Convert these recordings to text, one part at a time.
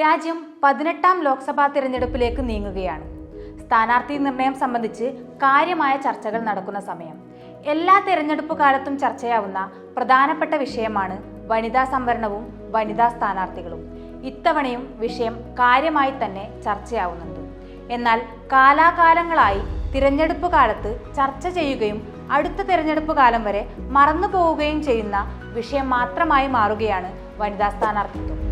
രാജ്യം പതിനെട്ടാം ലോക്സഭാ തിരഞ്ഞെടുപ്പിലേക്ക് നീങ്ങുകയാണ്. സ്ഥാനാർത്ഥി നിർണയം സംബന്ധിച്ച് കാര്യമായ ചർച്ചകൾ നടക്കുന്ന സമയം. എല്ലാ തിരഞ്ഞെടുപ്പ് കാലത്തും ചർച്ചയാവുന്ന പ്രധാനപ്പെട്ട വിഷയമാണ് വനിതാ സംവരണവും വനിതാ സ്ഥാനാർത്ഥികളും. ഇത്തവണയും വിഷയം കാര്യമായി തന്നെ ചർച്ചയാവുന്നുണ്ട്. എന്നാൽ കാലാകാലങ്ങളായി തിരഞ്ഞെടുപ്പ് കാലത്ത് ചർച്ച ചെയ്യുകയും അടുത്ത തിരഞ്ഞെടുപ്പ് കാലം വരെ മറന്നു പോവുകയും ചെയ്യുന്ന വിഷയം മാത്രമായി മാറുകയാണ് വനിതാ സ്ഥാനാർത്ഥിത്വം.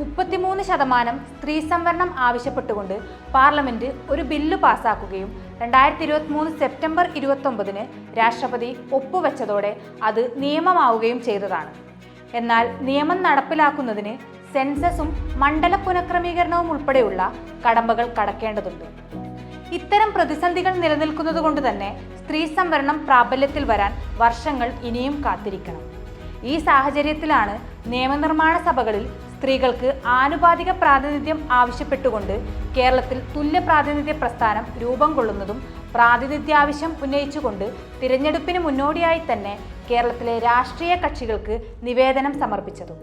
മുപ്പത്തിമൂന്ന് ശതമാനം സ്ത്രീ സംവരണം ആവശ്യപ്പെട്ടുകൊണ്ട് പാർലമെന്റ് ഒരു ബില്ല് പാസാക്കുകയും രണ്ടായിരത്തി ഇരുപത്തി മൂന്ന് സെപ്റ്റംബർ ഇരുപത്തൊമ്പതിന് രാഷ്ട്രപതി ഒപ്പുവെച്ചതോടെ അത് നിയമമാവുകയും ചെയ്തതാണ്. എന്നാൽ നിയമം നടപ്പിലാക്കുന്നതിന് സെൻസസും മണ്ഡല പുനഃക്രമീകരണവും ഉൾപ്പെടെയുള്ള കടമ്പകൾ കടക്കേണ്ടതുണ്ട്. ഇത്തരം പ്രതിസന്ധികൾ നിലനിൽക്കുന്നത് കൊണ്ട് തന്നെ സ്ത്രീ സംവരണം പ്രാബല്യത്തിൽ വരാൻ വർഷങ്ങൾ ഇനിയും കാത്തിരിക്കണം. ഈ സാഹചര്യത്തിലാണ് നിയമനിർമ്മാണ സഭകളിൽ സ്ത്രീകൾക്ക് ആനുപാതിക പ്രാതിനിധ്യം ആവശ്യപ്പെട്ടുകൊണ്ട് കേരളത്തിൽ തുല്യ പ്രാതിനിധ്യ പ്രസ്ഥാനം രൂപം കൊള്ളുന്നതും പ്രാതിനിധ്യാവശ്യം ഉന്നയിച്ചുകൊണ്ട് തിരഞ്ഞെടുപ്പിന് മുന്നോടിയായി തന്നെ കേരളത്തിലെ രാഷ്ട്രീയ കക്ഷികൾക്ക് നിവേദനം സമർപ്പിച്ചതും.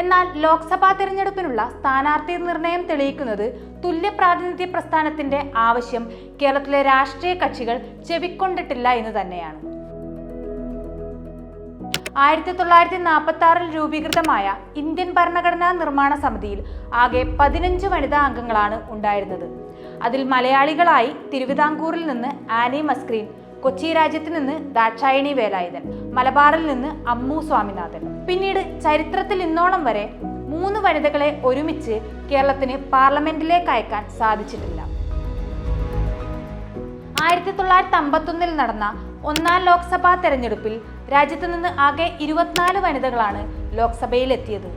എന്നാൽ ലോക്സഭാ തിരഞ്ഞെടുപ്പിനുള്ള സ്ഥാനാർത്ഥി നിർണയം തെളിയിക്കുന്നത് തുല്യ പ്രാതിനിധ്യ പ്രസ്ഥാനത്തിന്റെ ആവശ്യം കേരളത്തിലെ രാഷ്ട്രീയ കക്ഷികൾ ചെവിക്കൊണ്ടിട്ടില്ല എന്ന് തന്നെയാണ്. ആയിരത്തി തൊള്ളായിരത്തി നാൽപ്പത്തി ആറിൽ രൂപീകൃതമായ ഇന്ത്യൻ ഭരണഘടനാ നിർമ്മാണ സമിതിയിൽ ആകെ പതിനഞ്ച് വനിതാ അംഗങ്ങളാണ് ഉണ്ടായിരുന്നത്. അതിൽ മലയാളികളായി തിരുവിതാംകൂറിൽ നിന്ന് ആനി മസ്ക്രീൻ കൊച്ചി രാജ്യത്ത് നിന്ന് ദാക്ഷായണി വേലായുധൻ മലബാറിൽ നിന്ന് അമ്മു സ്വാമിനാഥൻ. പിന്നീട് ചരിത്രത്തിൽ ഇന്നോളം വരെ മൂന്ന് വനിതകളെ ഒരുമിച്ച് കേരളത്തിന് പാർലമെന്റിലേക്ക് അയക്കാൻ സാധിച്ചിട്ടില്ല. ആയിരത്തി തൊള്ളായിരത്തി അമ്പത്തൊന്നിൽ നടന്ന ഒന്നാം ലോക്സഭാ തെരഞ്ഞെടുപ്പിൽ രാജ്യത്ത് നിന്ന് ആകെ ഇരുപത്തിനാല് വനിതകളാണ് ലോക്സഭയിൽ എത്തിയത്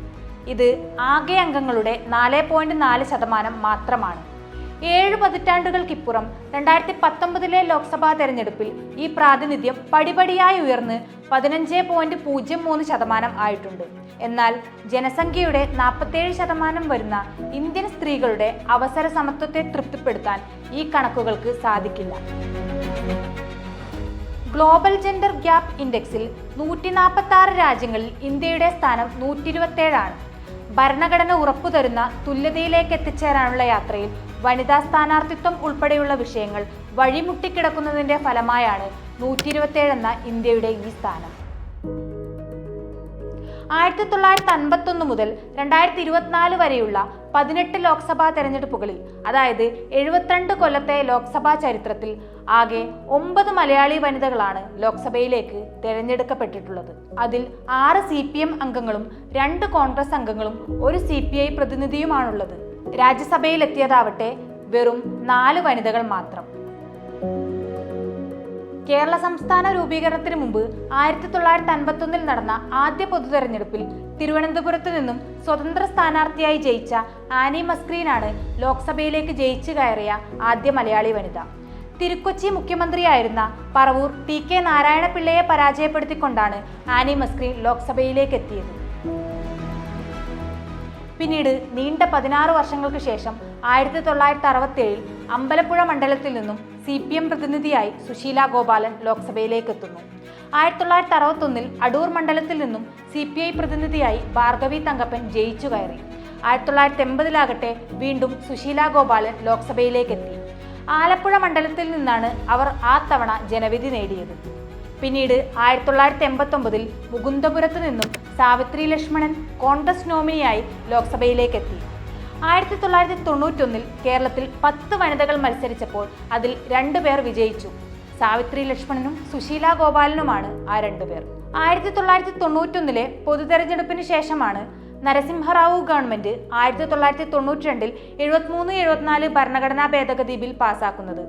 ഇത് ആകെ അംഗങ്ങളുടെ നാല് പോയിന്റ് നാല് ശതമാനം മാത്രമാണ്. ഏഴ് പതിറ്റാണ്ടുകൾക്കിപ്പുറം രണ്ടായിരത്തി പത്തൊമ്പതിലെ ലോക്സഭാ തെരഞ്ഞെടുപ്പിൽ ഈ പ്രാതിനിധ്യം പടിപടിയായി ഉയർന്ന് പതിനഞ്ച് പോയിന്റ് പൂജ്യം മൂന്ന് ശതമാനം ആയിട്ടുണ്ട്. എന്നാൽ ജനസംഖ്യയുടെ നാൽപ്പത്തേഴ് ശതമാനം വരുന്ന ഇന്ത്യൻ സ്ത്രീകളുടെ അവസര സമത്വത്തെ തൃപ്തിപ്പെടുത്താൻ ഈ കണക്കുകൾക്ക് സാധിക്കില്ല. ഗ്ലോബൽ ജെൻഡർ ഗ്യാപ്പ് ഇൻഡെക്സിൽ നൂറ്റി നാൽപ്പത്തി ആറ് രാജ്യങ്ങളിൽ ഇന്ത്യയുടെ സ്ഥാനം നൂറ്റി ഇരുപത്തേഴാണ് ഭരണഘടന ഉറപ്പു തരുന്ന തുല്യതയിലേക്ക് എത്തിച്ചേരാനുള്ള യാത്രയിൽ വനിതാ സ്ഥാനാർത്ഥിത്വം ഉൾപ്പെടെയുള്ള വിഷയങ്ങൾ വഴിമുട്ടിക്കിടക്കുന്നതിന്റെ ഫലമായാണ് നൂറ്റി ഇരുപത്തേഴ് എന്ന ഇന്ത്യയുടെ ഈ സ്ഥാനം. ആയിരത്തി തൊള്ളായിരത്തി അൻപത്തൊന്ന് മുതൽ രണ്ടായിരത്തി ഇരുപത്തിനാല് വരെയുള്ള പതിനെട്ട് ലോക്സഭാ തെരഞ്ഞെടുപ്പുകളിൽ അതായത് എഴുപത്തിരണ്ട് കൊല്ലത്തെ ലോക്സഭാ ചരിത്രത്തിൽ ആകെ ഒമ്പത് മലയാളി വനിതകളാണ് ലോക്സഭയിലേക്ക് തിരഞ്ഞെടുക്കപ്പെട്ടിട്ടുള്ളത്. അതിൽ ആറ് സി പി എം അംഗങ്ങളും രണ്ട് കോൺഗ്രസ് അംഗങ്ങളും ഒരു സി പി ഐ പ്രതിനിധിയുമാണുള്ളത്. രാജ്യസഭയിലെത്തിയതാവട്ടെ വെറും നാല് വനിതകൾ മാത്രം. കേരള സംസ്ഥാന രൂപീകരണത്തിന് മുമ്പ് ആയിരത്തി തൊള്ളായിരത്തി അൻപത്തൊന്നിൽ നടന്ന ആദ്യ പൊതുതെരഞ്ഞെടുപ്പിൽ തിരുവനന്തപുരത്ത് നിന്നും സ്വതന്ത്ര സ്ഥാനാർത്ഥിയായി ജയിച്ച ആനി മസ്ക്രീനാണ് ലോക്സഭയിലേക്ക് ജയിച്ചു കയറിയ ആദ്യ മലയാളി വനിത. തിരുക്കൊച്ചി മുഖ്യമന്ത്രിയായിരുന്ന പറവൂർ ടി കെ നാരായണപിള്ളയെ പരാജയപ്പെടുത്തിക്കൊണ്ടാണ് ആനി മസ്ക്രീൻ ലോക്സഭയിലേക്ക് എത്തിയത്. പിന്നീട് നീണ്ട പതിനാറ് വർഷങ്ങൾക്ക് ശേഷം ആയിരത്തി തൊള്ളായിരത്തി അറുപത്തി ഏഴിൽ അമ്പലപ്പുഴ മണ്ഡലത്തിൽ നിന്നും സി പി എം പ്രതിനിധിയായി സുശീല ഗോപാലൻ ലോക്സഭയിലേക്ക് എത്തുന്നു ആയിരത്തി തൊള്ളായിരത്തി അറുപത്തൊന്നിൽ അടൂർ മണ്ഡലത്തിൽ നിന്നും സി പി ഐ പ്രതിനിധിയായി ഭാർഗവി തങ്കപ്പൻ ജയിച്ചു കയറി. ആയിരത്തി തൊള്ളായിരത്തി എൺപതിലാകട്ടെ വീണ്ടും സുശീല ഗോപാലൻ ലോക്സഭയിലേക്ക് എത്തി ആലപ്പുഴ മണ്ഡലത്തിൽ നിന്നാണ് അവർ ആ തവണ ജനവിധി നേടിയത്. പിന്നീട് ആയിരത്തി തൊള്ളായിരത്തി എൺപത്തി ഒമ്പതിൽ മുകുന്ദപുരത്ത് നിന്നും സാവിത്രി ലക്ഷ്മണൻ കോൺഗ്രസ് നോമിനിയായി ലോക്സഭയിലേക്ക് എത്തി ആയിരത്തി തൊള്ളായിരത്തി തൊണ്ണൂറ്റൊന്നിൽ കേരളത്തിൽ പത്ത് വനിതകൾ മത്സരിച്ചപ്പോൾ അതിൽ രണ്ടുപേർ വിജയിച്ചു. സാവിത്രി ലക്ഷ്മണനും സുശീല ഗോപാലനുമാണ് ആ രണ്ടുപേർ ആയിരത്തി തൊള്ളായിരത്തി തൊണ്ണൂറ്റൊന്നിലെ പൊതു തെരഞ്ഞെടുപ്പിന് ശേഷമാണ് നരസിംഹറാവു ഗവൺമെന്റ് ആയിരത്തി തൊള്ളായിരത്തി തൊണ്ണൂറ്റി രണ്ടിൽ എഴുപത്തിമൂന്ന് എഴുപത്തിനാല് ഭരണഘടനാ ഭേദഗതി ബിൽ പാസാക്കുന്നത്.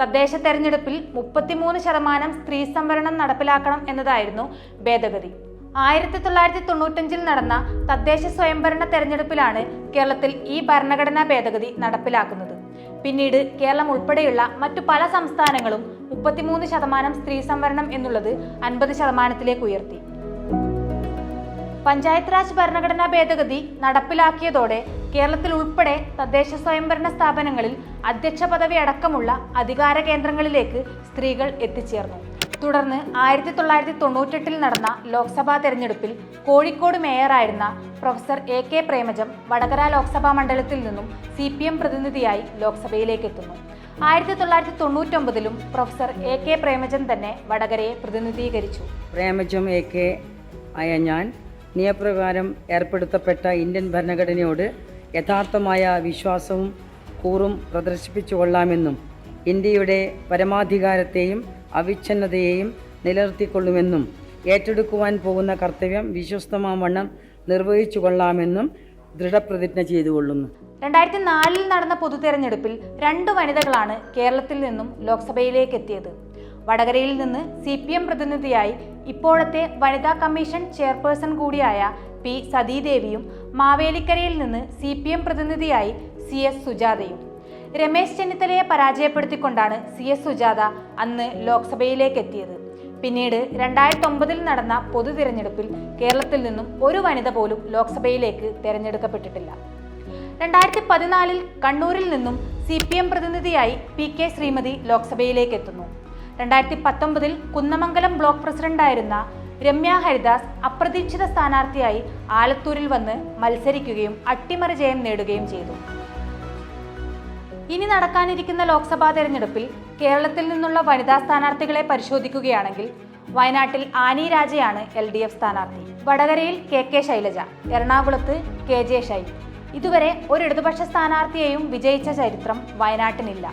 തദ്ദേശ തെരഞ്ഞെടുപ്പിൽ മുപ്പത്തിമൂന്ന് ശതമാനം സ്ത്രീ സംവരണം നടപ്പിലാക്കണം എന്നതായിരുന്നു ഭേദഗതി. ആയിരത്തി തൊള്ളായിരത്തി തൊണ്ണൂറ്റഞ്ചിൽ നടന്ന തദ്ദേശ സ്വയംഭരണ തെരഞ്ഞെടുപ്പിലാണ് കേരളത്തിൽ ഈ ഭരണഘടനാ ഭേദഗതി നടപ്പിലാക്കുന്നത്. പിന്നീട് കേരളം ഉൾപ്പെടെയുള്ള മറ്റു പല സംസ്ഥാനങ്ങളും മുപ്പത്തിമൂന്ന് ശതമാനം സ്ത്രീ സംവരണം എന്നുള്ളത് അൻപത് ശതമാനത്തിലേക്ക് ഉയർത്തി. പഞ്ചായത്ത് രാജ് ഭരണഘടനാ ഭേദഗതി നടപ്പിലാക്കിയതോടെ കേരളത്തിൽ ഉൾപ്പെടെ തദ്ദേശ സ്വയംഭരണ സ്ഥാപനങ്ങളിൽ അധ്യക്ഷ പദവി അടക്കമുള്ള അധികാര കേന്ദ്രങ്ങളിലേക്ക് സ്ത്രീകൾ എത്തിച്ചേർന്നു. തുടർന്ന് ആയിരത്തി തൊള്ളായിരത്തി തൊണ്ണൂറ്റെട്ടിൽ നടന്ന ലോക്സഭാ തെരഞ്ഞെടുപ്പിൽ Kozhikode മേയറായിരുന്ന professor A K Premajam Vadakara Lok Sabha മണ്ഡലത്തിൽ നിന്നും സി പി എം പ്രതിനിധിയായി ലോക്സഭയിലേക്ക് എത്തുന്നു. ആയിരത്തി തൊള്ളായിരത്തി തൊണ്ണൂറ്റൊമ്പതിലും പ്രൊഫസർ എ കെ പ്രേമജൻ തന്നെ വടകരയെ പ്രതിനിധീകരിച്ചു. പ്രേമജം എ കെ ആയ ഞാൻ നിയമപ്രകാരം ഏർപ്പെടുത്തപ്പെട്ട ഇന്ത്യൻ ഭരണഘടനയോട് യഥാർത്ഥമായ വിശ്വാസവും കൂറും പ്രദർശിപ്പിച്ചു കൊള്ളാമെന്നും ഇന്ത്യയുടെ പരമാധികാരത്തെയും അവിച്ഛിന്നതയെയും നിലനിർത്തിക്കൊള്ളുമെന്നും ഏറ്റെടുക്കുവാൻ പോകുന്ന കർത്തവ്യം വിശ്വസ്തമാവണ്ണം നിർവഹിച്ചു കൊള്ളാമെന്നും ദൃഢപ്രതിജ്ഞ ചെയ്തുകൊള്ളുന്നു. രണ്ടായിരത്തി നാലിൽ നടന്ന പൊതു തെരഞ്ഞെടുപ്പിൽ രണ്ട് വനിതകളാണ് കേരളത്തിൽ നിന്നും ലോക്സഭയിലേക്ക് എത്തിയത് വടകരയിൽ നിന്ന് സി പി എം പ്രതിനിധിയായി ഇപ്പോഴത്തെ വനിതാ കമ്മീഷൻ ചെയർപേഴ്സൺ കൂടിയായ പി സതീദേവിയും മാവേലിക്കരയിൽ നിന്ന് സി പി എം പ്രതിനിധിയായി സി എസ് സുജാതയും. രമേശ് ചെന്നിത്തലയെ പരാജയപ്പെടുത്തിക്കൊണ്ടാണ് സി എസ് സുജാത അന്ന് ലോക്സഭയിലേക്ക് എത്തിയത് പിന്നീട് രണ്ടായിരത്തി ഒമ്പതിൽ നടന്ന പൊതു തിരഞ്ഞെടുപ്പിൽ കേരളത്തിൽ നിന്നും ഒരു വനിത പോലും ലോക്സഭയിലേക്ക് തിരഞ്ഞെടുക്കപ്പെട്ടിട്ടില്ല. രണ്ടായിരത്തി പതിനാലിൽ കണ്ണൂരിൽ നിന്നും സി പി എം പ്രതിനിധിയായി പി കെ ശ്രീമതി ലോക്സഭയിലേക്ക് എത്തുന്നു രണ്ടായിരത്തി പത്തൊമ്പതിൽ കുന്നമംഗലം ബ്ലോക്ക് പ്രസിഡന്റായിരുന്ന രമ്യ ഹരിദാസ് അപ്രതീക്ഷിത സ്ഥാനാർത്ഥിയായി ആലത്തൂരിൽ വന്ന് മത്സരിക്കുകയും അട്ടിമറി ജയം നേടുകയും ചെയ്തു. ഇനി നടക്കാനിരിക്കുന്ന ലോക്സഭാ തെരഞ്ഞെടുപ്പിൽ കേരളത്തിൽ നിന്നുള്ള വനിതാ സ്ഥാനാർത്ഥികളെ പരിശോധിക്കുകയാണെങ്കിൽ വയനാട്ടിൽ ആനി രാജയാണ് എൽ ഡി എഫ് സ്ഥാനാർത്ഥി. വടകരയിൽ കെ കെ ശൈലജ എറണാകുളത്ത് കെ ജെ ഷൈ ഇതുവരെ ഒരു ഇടതുപക്ഷ സ്ഥാനാർത്ഥിയെയും വിജയിച്ച ചരിത്രം വയനാട്ടിനില്ല.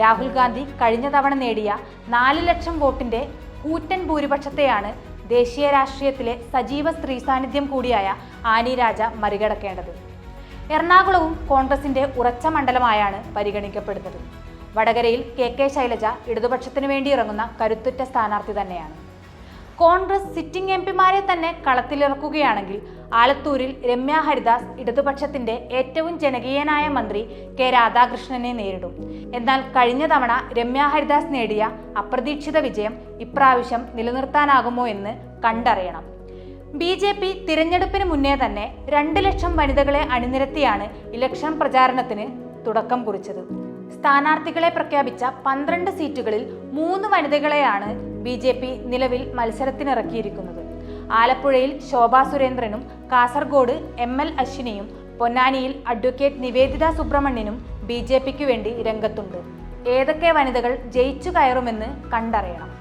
രാഹുൽ ഗാന്ധി കഴിഞ്ഞ തവണ നേടിയ നാല് ലക്ഷം വോട്ടിന്റെ കൂറ്റൻ ഭൂരിപക്ഷത്തെയാണ് ദേശീയ രാഷ്ട്രീയത്തിലെ സജീവ സ്ത്രീ സാന്നിധ്യം കൂടിയായ ആനി രാജ മറികടക്കേണ്ടത്. എറണാകുളവും കോൺഗ്രസിന്റെ ഉറച്ച മണ്ഡലമായാണ് പരിഗണിക്കപ്പെടുന്നത്. വടകരയിൽ കെ കെ ശൈലജ ഇടതുപക്ഷത്തിനു വേണ്ടി ഇറങ്ങുന്ന കരുത്തുറ്റ സ്ഥാനാർത്ഥി തന്നെയാണ്. കോൺഗ്രസ് സിറ്റിംഗ് എം പിമാരെ തന്നെ കളത്തിലിറക്കുകയാണെങ്കിൽ ആലത്തൂരിൽ രമ്യ ഹരിദാസ് ഇടതുപക്ഷത്തിന്റെ ഏറ്റവും ജനകീയനായ മന്ത്രി കെ രാധാകൃഷ്ണനെ നേരിടും. എന്നാൽ കഴിഞ്ഞ തവണ രമ്യ ഹരിദാസ് നേടിയ അപ്രതീക്ഷിത വിജയം ഇപ്രാവശ്യം നിലനിർത്താനാകുമോ എന്ന് കണ്ടറിയണം. ബി ജെ പി തിരഞ്ഞെടുപ്പിന് മുന്നേ തന്നെ രണ്ട് ലക്ഷം വനിതകളെ അണിനിരത്തിയാണ് ഇലക്ഷൻ പ്രചാരണത്തിന് തുടക്കം കുറിച്ചത്. സ്ഥാനാർത്ഥികളെ പ്രഖ്യാപിച്ച പന്ത്രണ്ട് സീറ്റുകളിൽ മൂന്ന് വനിതകളെയാണ് ബി ജെ പി നിലവിൽ മത്സരത്തിനിറക്കിയിരിക്കുന്നത്. ആലപ്പുഴയിൽ ശോഭാ സുരേന്ദ്രനും കാസർഗോഡ് എം എൽ അശ്വിനിയും പൊന്നാനിയിൽ അഡ്വക്കേറ്റ് നിവേദിത സുബ്രഹ്മണ്യനും ബി ജെ പിക്ക് വേണ്ടി രംഗത്തുണ്ട്. ഏതൊക്കെ വനിതകൾ ജയിച്ചു കയറുമെന്ന് കണ്ടറിയണം.